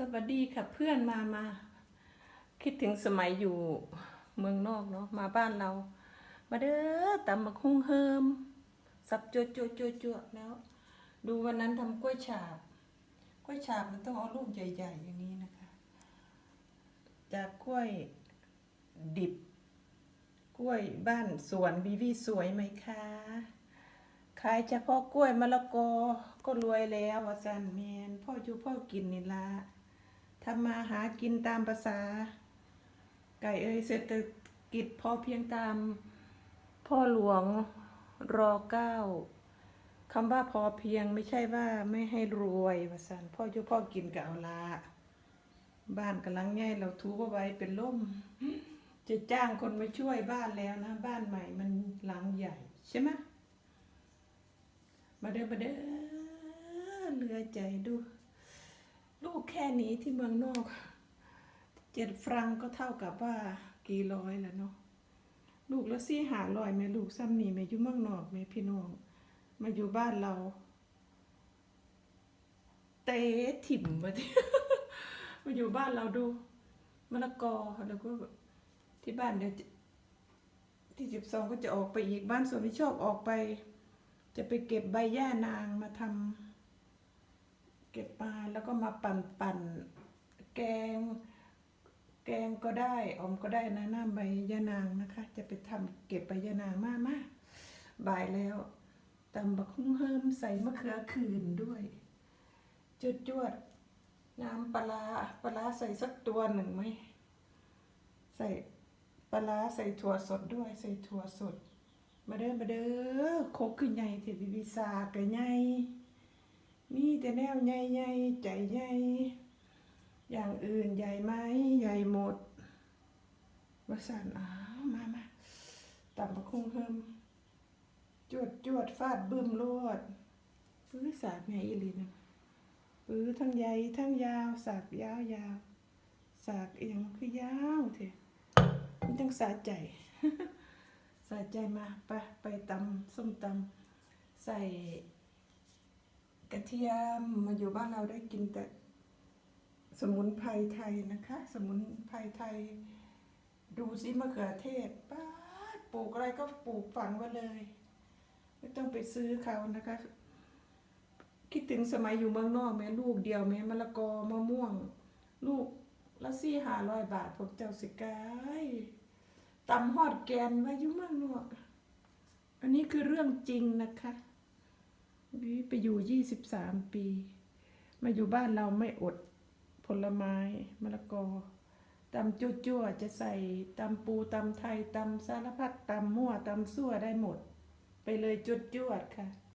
สวัสดีค่ะเพื่อนมามา คิดถึงสมัยอยู่เมืองนอกเนาะมาบ้านเรา มาเด้อตำบักฮุ่งเฮิมสับจัวจัวจัวจัวแล้ว ดูวันนั้นทำกล้วยฉาบกล้วยฉาบมันต้องเอาลูกใหญ่ๆอย่างนี้นะคะ จากกล้วยดิบ กล้วยบ้านสวนบีวีสวยไหมคะขายเฉพาะกล้วยมะละกอก็รวยแล้ววาสันเมนพ่อจูพ่อกินนี่ละ ทำมาหากินตามภาษา ไก่เอ้ยเศรษฐกิจพอเพียงตาม พ่อหลวงรอเก้าคำว่าพอเพียงไม่ใช่ว่าไม่ให้รวยวาสันพ่อจูพ่อกินกับเอาละบ้านกำลังใหญ่เราทูเอาไว้เป็นล่ม จะจ้างคนมาช่วยบ้านแล้วนะ บ้านใหม่มันหลังใหญ่ใช่ไหมมาเด้อมาเด้อเหลือใจดู ลูกแค่นี้ที่เมืองนอกเจ็ดฟรังก็เท่ากับว่ากี่ร้อยแล้วเนาะลูกละสี่หาร้อยแม่ลูกซ้ำนี่แม่อยู่เมืองนอกแม่พี่น้องมาอยู่บ้านเรา เตะถิ่มมาที่มาอยู่บ้านเราดูมะละกอแล้วก็ที่บ้านเดี๋ยวที่สิบสองก็จะออกไปอีกบ้านสวนไม่ชอบออกไป จะไปเก็บใบหญ้านางมาทำ เก็บมาแล้วก็มาปั่นปั่นแกง แกงก็ได้ออมก็ได้นะน้ำใบยานางนะคะ จะไปทำเก็บใบยานางมามาบ่ายแล้วตำบักหุ่งเฮิมใส่มะเขือคืนด้วยจวดจวดน้ำปลาปลาใส่สักตัวหนึ่งไหมใส่ปลาใส่ถั่วสดด้วย ใส่ถั่วสด มาเด้อมาเด้อโคกคือใหญ่เทวิวิสากะใหญ่ มีแต่แนวใหญ่ใหญ่ๆใจใหญ่อย่างอื่นใหญ่ไหมใหญ่หมดวาสันอ้าวมามาตับมะคงเฮิมจวดจวดฟาดบึ้มโลดปื้อสากไงอีลีนะปื้อทั้งใหญ่ทั้งยาวสากยาวยาวสากเอียงคือยาวเถอะมันจังสาใจส่ใจมาไปไปตำส้มตำใส่ กระเทียมมาอยู่บ้านเราได้กินแต่สมุนไพรไทยนะคะ สมุนไพรไทย ดูสิมะเขือเทศป้าปลูกอะไรก็ปลูกฝังไว้เลย ไม่ต้องไปซื้อเขานะคะ คิดถึงสมัยอยู่เมืองนอกแม่ลูกเดียวแม่มะละกอมะม่วง ลูกละสี่หาร้อยบาทพวกเจ้าสิกายตำฮอดแกนไว้อยุ่เมืองนอก อันนี้คือเรื่องจริงนะคะ ไปอยู่ยี่สิบสามปี มาอยู่บ้านเราไม่อดผลไม้มะละกอตำจั่วๆจะใส่ตำปูตำไทยตำสารพัดตำมั่วตำซั่วได้หมด ไปเลยจุดจวดๆค่ะ